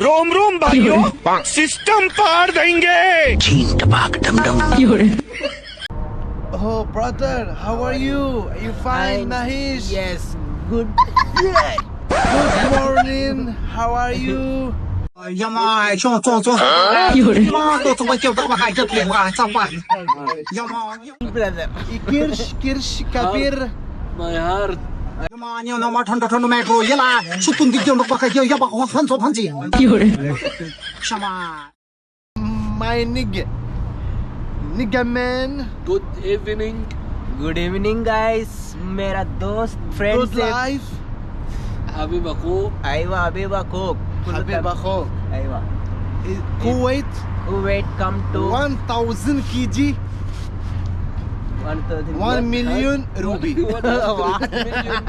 रोम रोम भाइयों सिस्टम पार देंगे चीन टपाक डम डम Oh brother, how are you? Are you fine, Mahesh? Yes, good. Yeah. Good morning. How are you? Dạ mà, cho cho cho. Kêu. Brother, Kirsh Kirsh Kabir. My heart. 妈娘，那妈穿着穿着买裤一啦，说蹲地就那个要要把我很做很紧。有人。什么？My nigga, nigga man. Good evening. Good evening guys मेरा दोस्त friend life अभी बको आईवा अभी बको अभी बको आईवा Kuwait Kuwait come to 1000 KG 130 1 million rupee 1 million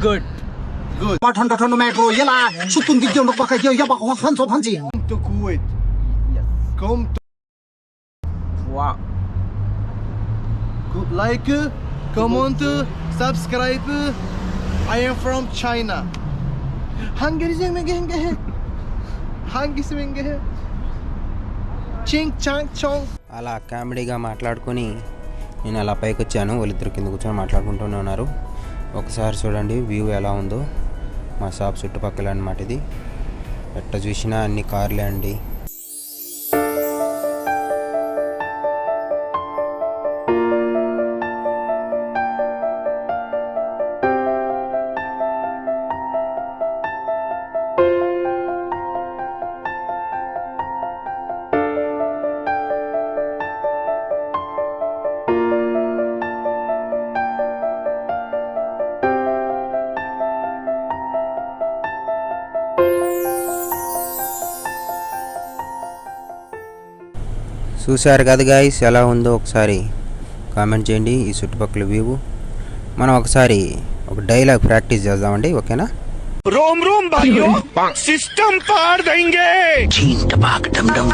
good good ma thon thon ma ko yela sutun gi jom ba ka yo ya ba ko han so phanji to kuwait yes come to wow good like comment subscribe i am from china hangeri jeng ne genge hangisi menge చింగ్ చాంగ్ చోంగ్ అలా కామెడీగా మాట్లాడుకొని నేను అలా పైకి వచ్చాను వాళ్ళిద్దరు కింద కూర్చొని మాట్లాడుకుంటూనే ఉన్నారు. ఒకసారి చూడండి వ్యూ ఎలా ఉందో. మా షాప్ చుట్టుపక్కల అన్నమాట ఇది. ఎట్ట చూసినా అన్ని కార్లే అండి. చూశారు కదా గాయస్ ఎలా ఉందో ఒకసారి కామెంట్ చేయండి ఈ చుట్టుపక్కల వ్యూ మనం ఒకసారి ఒక డైలాగ్ ప్రాక్టీస్ చేద్దామండి ఓకేనా? రోమ్ రోమ్ భాయ్యో సిస్టమ్ పార్ దేంగే చీన్ టపాక్ డమ్ డమ్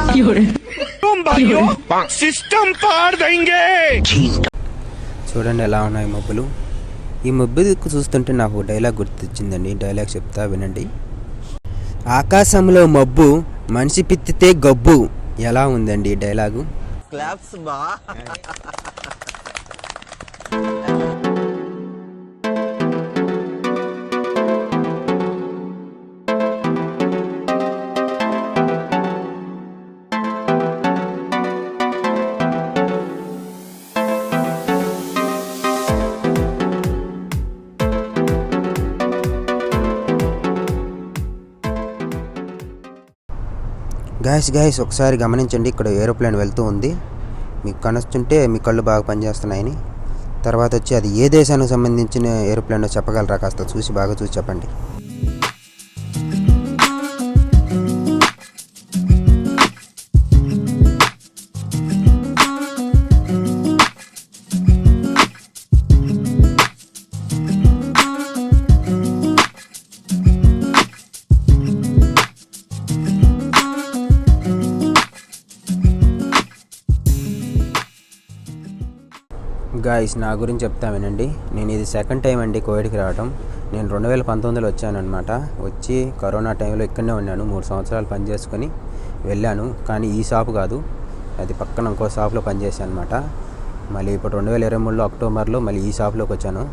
రోమ్ భాయ్యో సిస్టమ్ పార్ దేంగే చూడండి ఎలా ఉన్నాయి మబ్బులు. ఈ మబ్బు చూస్తుంటే నాకు డైలాగ్ గుర్తొచ్చిందండి. డైలాగ్ చెప్తా వినండి. ఆకాశంలో మబ్బు మనిషి పిత్తితే గబ్బు. ఎలా ఉందండి dialogue? claps ba guys guys ఒకసారి గమనించండి ఇక్కడ ఏరోప్లేన్ వెళ్తూ ఉంది. మీకు కనొస్తుంటే మీ కళ్ళు బాగా పనిచేస్తున్నాయని. తర్వాత వచ్చి అది ఏ దేశానికి సంబంధించిన ఏరోప్లేనో చెప్పగలరా కాస్త చూసి బాగా చూసి చెప్పండి. గాయస్ నా గురించి చెప్తా వినండి. నేను ఇది సెకండ్ టైం అండి కోవిడ్కి రావడం నేను రెండు వేల పంతొమ్మిదిలో వచ్చానమాట వచ్చి కరోనా టైంలో ఇక్కడనే ఉన్నాను. మూడు సంవత్సరాలు పని చేసుకొని వెళ్ళాను. కానీ ఈ షాప్ కాదు. అది పక్కన ఇంకో షాప్లో పనిచేశాను అనమాట మళ్ళీ ఇప్పుడు రెండు వేల ఇరవై మూడులో అక్టోబర్లో మళ్ళీ ఈ షాప్లోకి వచ్చాను.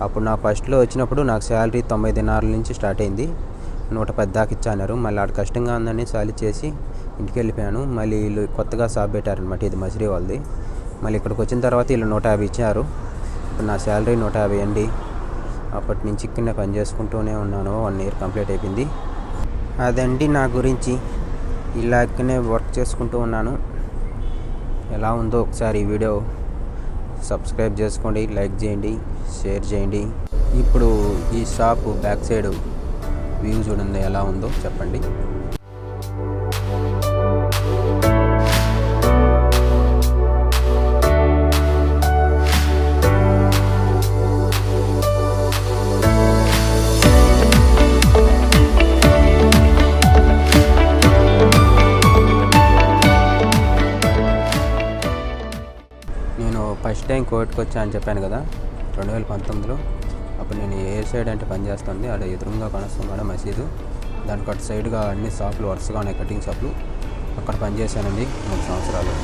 అప్పుడు నా ఫస్ట్లో వచ్చినప్పుడు నాకు శాలరీ తొంభై దినాల నుంచి స్టార్ట్ అయింది. నూట పది దాకా ఇచ్చారు మళ్ళీ ఆడ కష్టంగా ఉందని సాలి చేసి ఇంటికి వెళ్ళిపోయాను. మళ్ళీ వీళ్ళు కొత్తగా షాప్ పెట్టారనమాట ఇది మసిరి వాళ్ళది. మళ్ళీ ఇక్కడికి వచ్చిన తర్వాత వీళ్ళు నూట యాభై ఇచ్చారు. ఇప్పుడు నా శాలరీ నూట యాభై అండి. అప్పటి నుంచి ఇక్కడనే పని చేసుకుంటూనే ఉన్నాను. వన్ ఇయర్ కంప్లీట్ అయిపోయింది. అదండి నా గురించి. ఇలా ఇక్కడనే వర్క్ చేసుకుంటూ ఉన్నాను. ఎలా ఉందో ఒకసారి ఈ వీడియో సబ్స్క్రైబ్ చేసుకోండి లైక్ చేయండి షేర్ చేయండి. ఇప్పుడు ఈ షాప్ బ్యాక్ సైడ్ వ్యూ చూడండి ఎలా ఉందో చెప్పండి. ఫస్ట్ టైం కోవిడ్కి వచ్చా అని చెప్పాను కదా రెండు వేల పంతొమ్మిదిలో. అప్పుడు నేను ఏ సైడ్ అంటే పని చేస్తుంది అక్కడ ఎదురుగా కనస్తుంది మసీదు. దానికి అటు సైడ్గా అన్ని షాపులు వరుసగా ఉన్నాయి కటింగ్ షాపులు. అక్కడ పనిచేశానండి మూడు సంవత్సరాలు.